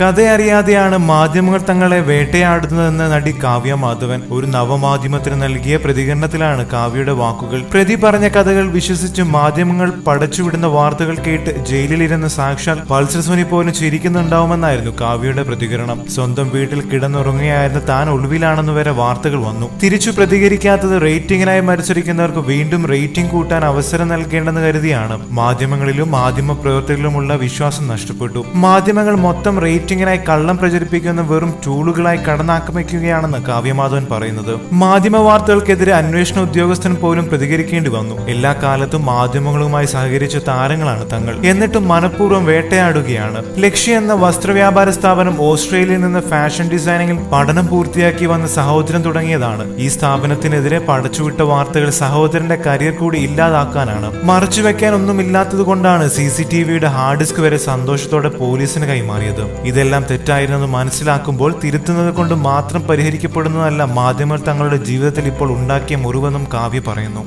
കഥയറിയാതെയാണ് മാധ്യമങ്ങൾ തങ്ങളെ വേട്ടയാടുന്നതെന്ന് നടി കാവ്യ മാധവൻ ഒരു നവമാധ്യമത്തിന് നൽകിയ പ്രതികരണത്തിലാണ് കാവ്യയുടെ വാക്കുകൾ. പ്രതി പറഞ്ഞ കഥകൾ വിശ്വസിച്ച് മാധ്യമങ്ങൾ പടച്ചുവിടുന്ന വാർത്തകൾ കേട്ട് ജയിലിലിരുന്ന സാക്ഷാൽ പൾസർ പോലും ചിരിക്കുന്നുണ്ടാവുമെന്നായിരുന്നു കാവ്യയുടെ പ്രതികരണം. സ്വന്തം വീട്ടിൽ കിടന്നുറങ്ങുകയായിരുന്ന താൻ ഒളിവിലാണെന്ന് വരെ വാർത്തകൾ വന്നു. തിരിച്ചു പ്രതികരിക്കാത്തത് റേറ്റിംഗിനായി മത്സരിക്കുന്നവർക്ക് വീണ്ടും റേറ്റിംഗ് കൂട്ടാൻ അവസരം നൽകേണ്ടെന്ന് കരുതിയാണ്. മാധ്യമങ്ങളിലും മാധ്യമ പ്രവർത്തകരിലുമുള്ള വിശ്വാസം നഷ്ടപ്പെട്ടു. മാധ്യമങ്ങൾ മൊത്തം റേറ്റിംഗിനായി കള്ളം പ്രചരിപ്പിക്കുന്ന വെറും ടൂളുകളായി കടന്നാക്രമിക്കുകയാണെന്ന് കാവ്യമാധവൻ പറയുന്നത്. മാധ്യമ വാർത്തകൾക്കെതിരെ അന്വേഷണ ഉദ്യോഗസ്ഥൻ പോലും പ്രതികരിക്കേണ്ടി വന്നു. എല്ലാ കാലത്തും മാധ്യമങ്ങളുമായി സഹകരിച്ച താരങ്ങളാണ് തങ്ങൾ. എന്നിട്ടും മനഃപൂർവം വേട്ടയാടുകയാണ്. ലക്ഷ്യ എന്ന വസ്ത്രവ്യാപാര സ്ഥാപനം ഓസ്ട്രേലിയയിൽ നിന്ന് ഫാഷൻ ഡിസൈനിങ്ങിൽ പഠനം പൂർത്തിയാക്കി വന്ന സഹോദരൻ തുടങ്ങിയതാണ്. ഈ സ്ഥാപനത്തിനെതിരെ പടച്ചുവിട്ട വാർത്തകൾ സഹോദരന്റെ കരിയർ കൂടി ഇല്ലാതാക്കാനാണ്. മറച്ചുവെക്കാൻ ഒന്നുമില്ലാത്തത് കൊണ്ടാണ് സി സി ടി വിയുടെ ഹാർഡ് ഡിസ്ക് വരെ സന്തോഷത്തോടെ പോലീസിന് കൈമാറിയത്. ഇതെല്ലാം തെറ്റായിരുന്നെന്ന് മനസ്സിലാക്കുമ്പോൾ തിരുത്തുന്നത് കൊണ്ട് മാത്രം പരിഹരിക്കപ്പെടുന്നതല്ല മാധ്യമങ്ങൾ തങ്ങളുടെ ജീവിതത്തിൽ ഇപ്പോൾ ഉണ്ടാക്കിയ മുറിവെന്നും കാവ്യ പറയുന്നു.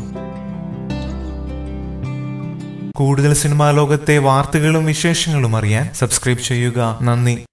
കൂടുതൽ സിനിമാ ലോകത്തെ വാർത്തകളും വിശേഷങ്ങളും അറിയാൻ സബ്സ്ക്രൈബ് ചെയ്യുക. നന്ദി.